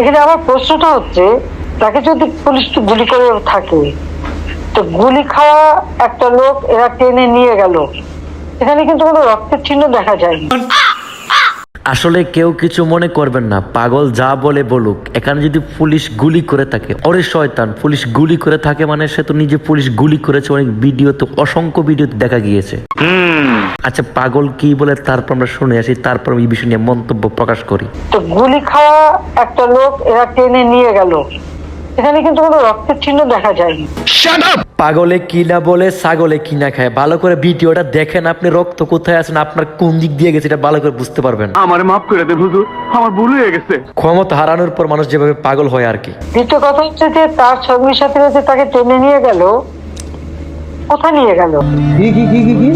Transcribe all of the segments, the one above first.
এখানে আমার প্রশ্নটা হচ্ছে, তাকে যদি পুলিশ গুলি করে থাকে, তো গুলি খাওয়া একটা লোক এরা টেনে নিয়ে গেল। এখানে কিন্তু কোনো রক্তের চিহ্ন দেখা যায়নি। আসলে কেউ কিছু মনে করবেন না। পাগল যা বলে বলুক এখানে যদি পুলিশ গুলি করে থাকে অরে শয়তান পুলিশ গুলি করে থাকে মানে সে তো নিজে পুলিশ গুলি করেছে অনেক ভিডিও তো অসংখ্য ভিডিও দেখা গিয়েছে। আচ্ছা পাগল কি বলে? তারপর আমরা শুনে আসি তারপর এই বিষয় নিয়ে মন্তব্য প্রকাশ করি। তো গুলি খাওয়া একটা লোক এরা টেনে নিয়ে গেল। এখানে কিন্তু কোনো রক্তের চিহ্ন দেখা যায়নি। পাগলে কি না বলে ছাগলে কি না খায়। ভালো করে ভিডিওটা দেখেন আপনি রক্ত কোথায় আছেন আপনার কোন দিক দিয়ে গেছে এটা ভালো করে বুঝতে পারবেন। আমার মাফ করে দেন হুজুর আমার ভুল হয়ে গেছে। ক্ষমতা হারানোর পর মানুষ যেভাবে পাগল হয় আর কি। দ্বিতীয় কথা হচ্ছে যে তার সঙ্গী সাথীরা যে তাকে টেনে নিয়ে গেল কোথায় নিয়ে গেল? কি কি কি কি কি?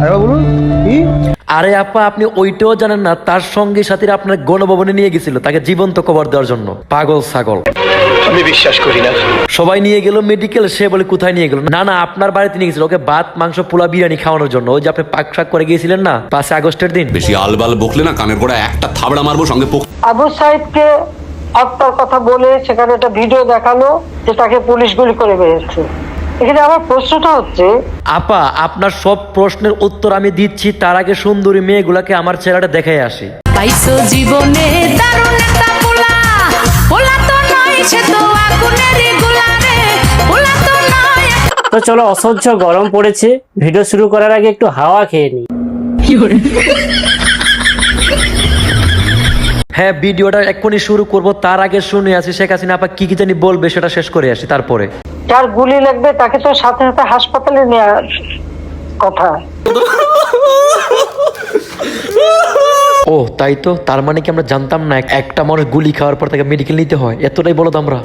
আরেকবার বলুন আরে আপা আপনি ওইটাও জানেন না তার সঙ্গে সাথীরা আপনার গণভবনে নিয়ে গেছিল তাকে জীবন্ত কবর দেওয়ার জন্য। পাগল ছাগল। আমি বিশ্বাস করি না। সবাই নিয়ে গেল মেডিকেল সে বলে কোথায় নিয়ে গেল? না না আপনার বাড়িতে নিয়ে গেছিল ওকে ভাত মাংস পোলা বিরিয়ানি খাওয়ানোর জন্য। ওই যে আপনি পাক শাক করে গিয়েছিলেন না পাঁচে আগস্টের দিন। বেশি আলবাল বকলে না কানের গোড়া একটা থাবড়া মারবো সঙ্গে পোক আবু সাইদকে হত্যার কথা বলে সেখানে একটা ভিডিও দেখাল যে তাকে পুলিশ গুলি করে বেরিয়েছে এখানে আমার প্রশ্নটা হচ্ছে আপা আপনার সব প্রশ্নের উত্তর আমি দিচ্ছি তার আগে সুন্দরী মেয়েগুলাকে আমার ছেলেটা দেখাই আসি। পাইছো জীবনে দারুণ একটা পোলা। পোলা তো নয় সে তো আগুনেরই গোলা রে পোলা তো নয় তো চলো অসহ্য গরম পড়েছে। ভিডিও শুরু করার আগে একটু হাওয়া খেয়ে নিই। হ্যাঁ ভিডিওটা এক্ষুনি শুরু করব তার আগে শুনে আসি শেখ হাসিনা আপা কি কি জানি বলবে সেটা শেষ করে আসি তারপরে। যার গুলি লাগবে তাকে তো সাথে সাথে হাসপাতালে নেওয়ার কথা। ও তাই তো? তার মানে কি আমরা জানতাম না এক- একটা মানুষ গুলি খাওয়ার পর তাকে মেডিকেল নিতে হয়? এতটাই বলো তো আমরা।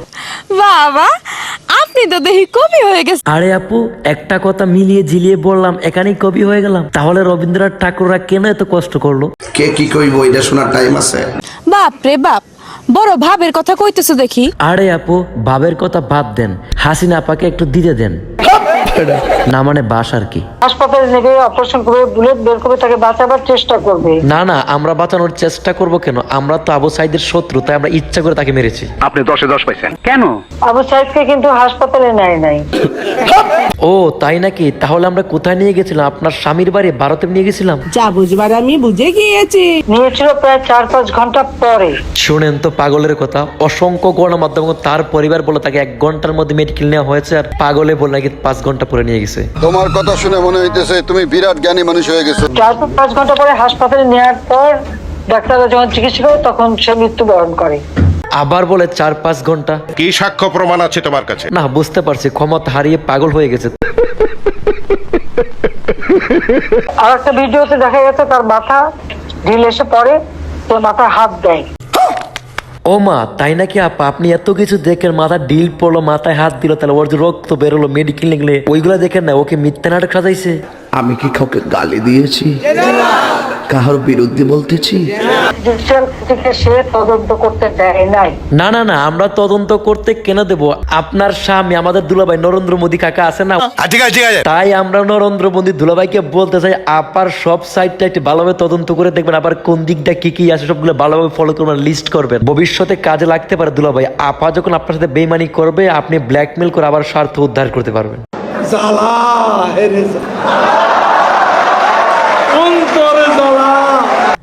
বাবা আপনি তো দেখি কবি হয়ে গেছে আরে আপু একটা কথা মিলিয়ে ঝিলিয়ে বললাম এখানেই কবি হয়ে গেলাম। তাহলে রবীন্দ্রনাথ ঠাকুররা কেন এত কষ্ট করল? কে কি কইব? এটা শোনার টাইম আছে। বাপ রে বাপ বড় ভাবের কথা কইতেছো দেখি। আরে আপু, ভাবের কথা বাদ দেন। হাসিনা আপাকে একটু দিতে দেন। না মানে বাস আর কি। হাসপাতালে নেবে অপারেশন করবে বুলেট বের করবে তাকে বাঁচাবার চেষ্টা করবে। না না আমরা বাঁচানোর চেষ্টা করব কেন? আমরা তো আবু সাইদের শত্রু তাই আমরা ইচ্ছা করে তাকে মেরেছি। আপনি দশে দশ পাইছেন। কেন? আবু সাইদকে কিন্তু হাসপাতালে নেয় নাই। ও তাই নাকি? তাহলে আমরা কোথায় নিয়ে গেছিলাম? আপনার স্বামীর বাড়ি ভারতে নিয়ে গেছিলাম? যা বুঝবার আমি বুঝে গিয়েছি। নিয়েছিল প্রায় চার পাঁচ ঘণ্টা পরে। শুনেন তো পাগলের কথা অসংখ্য গণমাধ্যম তার পরিবার বলে তাকে এক ঘণ্টার মধ্যে মেডিকেল নেওয়া হয়েছে আর পাগলে বলে নাকি পাঁচ ঘণ্টা পরে নিয়ে গেছে। তোমার কথা শুনে মনে হইতেছে তুমি বিরাট জ্ঞানী মানুষ হয়ে গেছো। চার পাঁচ ঘণ্টা পরে হাসপাতালে নেওয়ার পর ডাক্তাররা যখন চিকিৎসা করে তখন সে মৃত্যুবরণ করে। আবার বলে চার পাঁচ ঘণ্টা। কি সাক্ষ্য প্রমাণ আছে তোমার কাছে? না বুঝতে পারছি ক্ষমতা হারিয়ে পাগল হয়ে গেছে। আর একটা ভিডিওতে দেখা গেছে তার মাথা ঢিল এসে পড়ে সে মাথায় হাত দেয়। ও মা তাই নাকি আপা? আপনি এত কিছু দেখেন মাথা ডিল পড়ল মাথায় হাত দিল তাহলে ওর যে রক্ত বেরোলো মেডিকেল নিগলে ওইগুলো দেখেন না ওকে মিথ্যা নাটক সাজাইছে? আমি কি কাউকে গালি দিয়েছি? কাহার বিরুদ্ধে বলতেছি? সে তদন্ত করতে দেয় নাই। না না না আমরা তদন্ত করতে কেন দেব? আপনার স্বামী আমাদের দুলাভাই নরেন্দ্র মোদী কাকা আছে না? ঠিক আছে ঠিক আছে। তাই আমরা নরেন্দ্র মোদী দুলাভাইকে বলতে চাই আপার সব সাইডটা একটু ভালোভাবে তদন্ত করে দেখবেন আবার কোন দিকটা কি কি আছে সবগুলো ভালোভাবে ফলো করবেন লিস্ট করবেন। ভবিষ্যতে কাজে লাগতে পারে দুলাভাই আপা যখন আপনার সাথে বেইমানি করবে আপনি ব্ল্যাকমেল করে আবার স্বার্থ উদ্ধার করতে পারবেন।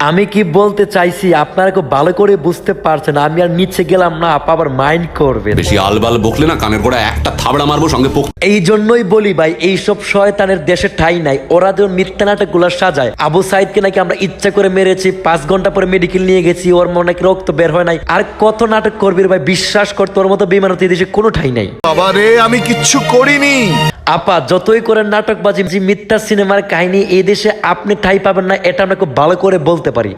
আমি কি বলতে চাইছি আপনারা খুব ভালো করে বুঝতে পারছেন আমি আর নিচে গেলাম না আপা আবার মাইন্ড করবে বেশি আলবাল বকলে না কানের গোড়া একটা থাবড়া মারবো সঙ্গে পোক এই জন্যই বলি ভাই এইসব শয়তানের দেশে ঠাই নাই। ওরা যে মিথ্যা নাটকগুলা সাজায়। আবু সাইদকে নাকি আমরা ইচ্ছা করে মেরেছি পাঁচ ঘণ্টা পরে মেডিকেল নিয়ে গেছি ওর মনে নাকি রক্ত বের হয় নাই। আর কত নাটক করবি রে ভাই বিশ্বাস কর তোর মতো বিমানত দেশে কোনো ঠাই নাই। বাবারে আমি কিচ্ছু করিনি। আপা যতই করে নাটকবাজি যে মিথ্যা সিনেমার কাহিনী এই দেশে আপনি ঠাই পাবেন না এটা আমরা খুব ভালো করে বলতে পারি।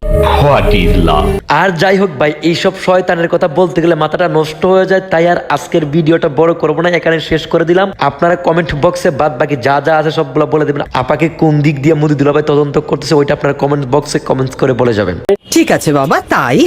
আর যাই হোক ভাই এইসব শয়তানের কথা বলতে গেলে মাথাটা নষ্ট হয়ে যায় তাই আর আজকের ভিডিওটা বড় করব না এখানে শেষ করে দিলাম। আপনারা কমেন্ট বক্সে বাদ বাকি যা যা আছে সবগুলো বলে দেবেন। আপাকে কোন দিক দিয়ে মুদি দুলাভাই তদন্ত করতেছে ওইটা আপনারা কমেন্ট বক্সে কমেন্টস করে বলে যাবেন। ঠিক আছে বাবা তাই